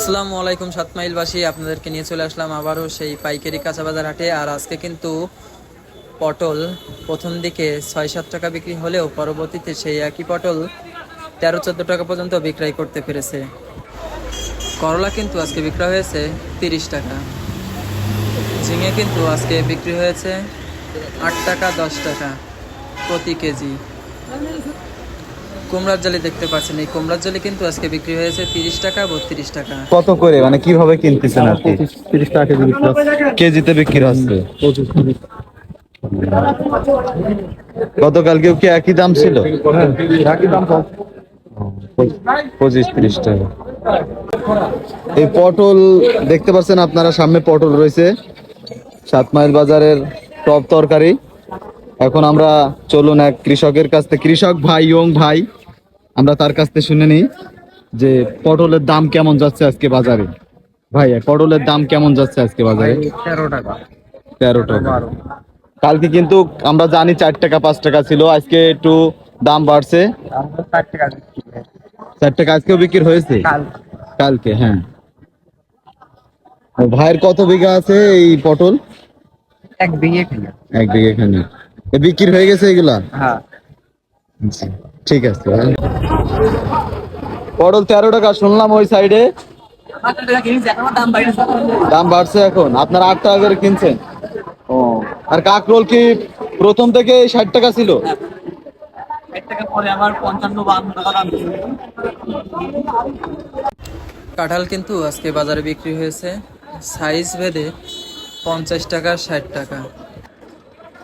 আসসালামু আলাইকুম সাতমাইলবাসী, আপনাদেরকে নিয়ে চলে আসলাম আবারও সেই পাইকারি কাঁচা বাজার হাটে। আর আজকে কিন্তু পটল প্রথম দিকে ছয় সাত টাকা বিক্রি হলেও পরবর্তীতে সেই একই পটল তেরো চোদ্দ টাকা পর্যন্ত বিক্রয় করতে পেরেছে। করলা কিন্তু আজকে বিক্রয় হয়েছে তিরিশ টাকা। ঝিঙে কিন্তু আজকে বিক্রি হয়েছে আট টাকা দশ টাকা প্রতি কেজি। কুমড়ার জালি দেখতে পাচ্ছেন। এই কুমড়ার জালি কিন্তু আজকে বিক্রি হয়েছে তিরিশ টাকা, বত্রিশ টাকা। কত করে? মানে কীভাবে কিনতেছেন আর কি? তিরিশ টাকা কেজিতে বিক্রি হচ্ছে। গতকালকেও কি একই দাম ছিল? একই দাম পঁচিশ, তিরিশ টাকা। এই পটল দেখতে পাচ্ছেন আপনারা, সামনে পটল রয়েছে। সাত মাইল বাজারের টপ তরকারি। এখন আমরা চলুন এক কৃষকের কাছ থেকে কৃষক ভাই ইয়ং ভাই আমরা তার কাছ থেকে শুনে নিই যে পটলের দাম কেমন যাচ্ছে আজকে বাজারে। ভাই পটলের দাম কেমন যাচ্ছে আজকে বাজারে? তেরো টাকা। তেরো টাকা। কালকে কিন্তু আমরা জানি চার টাকা পাঁচ টাকা ছিল আজকে একটু দাম বাড়ছে। চার টাকা আজকেও বিক্রি হয়েছে? কালকে। হ্যাঁ। ভাইয়ের কত বিঘা আছে এই পটল? এক বিঘে এক বিঘা এখানে এ বিক্রি হয়ে গেছে এগুলা? হ্যাঁ। আচ্ছা, ঠিক আছে। পটল তেরো টাকা শুনলাম ওই সাইডে দাম বাড়ছে এখন। আপনার আট টাকা করে কিনছেন? ও আর কাকরোল কি প্রথম থেকে ষাট টাকা ছিল? কাঁঠাল কিন্তু আজকে বাজারে বিক্রি হয়েছে। সাইজ ভেদে পঞ্চাশ টাকা ষাট টাকা।